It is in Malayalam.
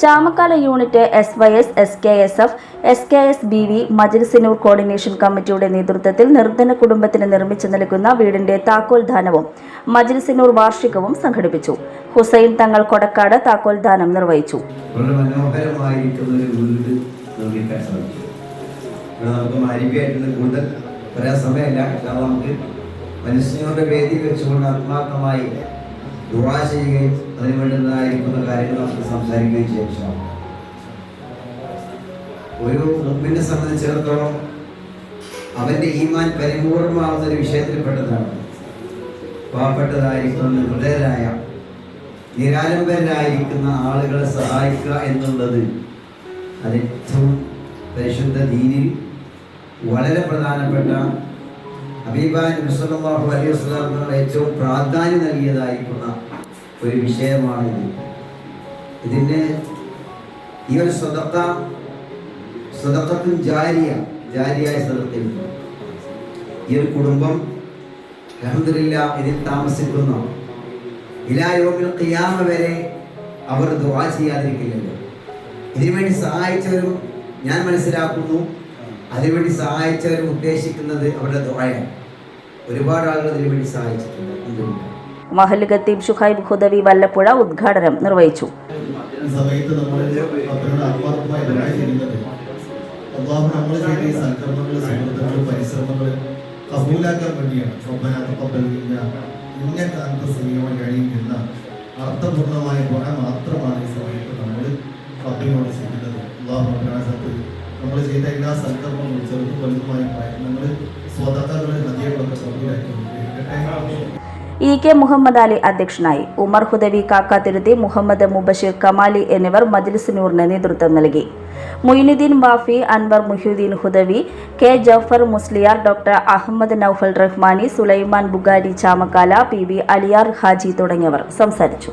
Chamakkala unit S Y S S K S F S K S B V Majlisinoor coordination കമ്മിറ്റിയുടെ നേതൃത്വത്തിൽ നിർധന കുടുംബത്തിന് നിർമ്മിച്ചു നൽകുന്ന വീടിന്റെ താക്കോൽ ദാനവും മജ്ലിസിനൂർ വാർഷികവും സംഘടിപ്പിച്ചു. ഹുസൈൻ തങ്ങൾ കൊടക്കാട് താക്കോൽ ദാനം നിർവഹിച്ചു. നമുക്ക് മാരികയായിട്ടുണ്ട് കൂടുതൽ പറയാൻ സമയമല്ല. കാരണം നമുക്ക് മനുഷ്യരുടെ വേദി വെച്ചുകൊണ്ട് ആത്മാർത്ഥമായി ദുവാ ചെയ്യുകയും അതിന് വേണ്ടുന്നതായിരിക്കുന്ന കാര്യങ്ങൾ നമുക്ക് സംസാരിക്കുകയും ചെയ്യാം ഒരു മുമ്പിനെ സംബന്ധിച്ചിടത്തോളം അവന്റെ ഈമാൻ പരിപൂർണമാവുന്ന ഒരു വിഷയത്തിൽപ്പെട്ടതാണ് പാവപ്പെട്ടതായിരിക്കുന്ന ഹൃദയരായ നിരാലംബരായിരിക്കുന്ന ആളുകളെ സഹായിക്കുക എന്നുള്ളത് അത് പരിശുദ്ധ ദീനിൽ വളരെ പ്രധാനപ്പെട്ട അബീബാൻ മുസലാഹു അലൈഹി വസ്ലാം ഏറ്റവും പ്രാധാന്യം നൽകിയതായിരിക്കുന്ന ഒരു വിഷയമാണിത് ഇതിന്റെ ഈ ഒരു സ്വതത്ത സ്വതക്കത്തും ജാരിയ ജാരിയായ സ്ഥലത്തിൽ ഈ ഒരു കുടുംബം അഹമ്മദില്ല ഇതിൽ താമസിക്കുന്ന. ഇലായോമിൽ ഖിയാമ വരെ അവർ ദുവാ ചെയ്യാതിരിക്കില്ലല്ലോ. ഇതിനുവേണ്ടി സഹായിച്ചവരും ഞാൻ മനസ്സിലാക്കുന്നു. അതിനുവേണ്ടി സഹായിച്ചവരും ഉദ്ദേശിക്കുന്നത് അവരുടെ ദുആയാണ്. ഒരുപാട് ആളുകൾ ഇതിനുവേണ്ടി സഹായിച്ചിട്ടുണ്ട്. ഖത്തീബ് ഷുഹൈബ് ഹുദവി വല്ലപ്പുഴ ഉദ്ഘാടനം നിർവഹിച്ചു. സമയത്ത് നമ്മൾ അവരോട് ആത്മാർത്ഥമായി ദുആ ചെയ്യുന്നത് അള്ളാഹു നമ്മൾ ചെയ്ത ഈ പരിശ്രമങ്ങൾ കബൂലാക്കാൻ വേണ്ടിയാണ്. മാത്രമാണ് സമയത്ത് നമ്മൾ ചെയ്യുന്നത്. അള്ളാഹു നമ്മൾ ചെയ്ത എല്ലാ സൽക്കർമ്മങ്ങളും ചെറുതും വലുതുമായ പ്രയത്നങ്ങൾ ഇ കെ മുഹമ്മദ് അലി അധ്യക്ഷനായി ഉമർ ഹുദവി കാക്കാതിരുത്തി മുഹമ്മദ് മുബഷീർ കമാലി എന്നിവർ മജ്ലിസിനൂറിന് നേതൃത്വം നൽകി. Moinuddin Wafi Anwar Muhyuddin Hudawi K Jafar Musliyar doctor Ahammed Noufal Rahmani Sulaiman Bukhari Chamakkala P V Aliyar Haji തുടങ്ങിയവർ സംസാരിച്ചു.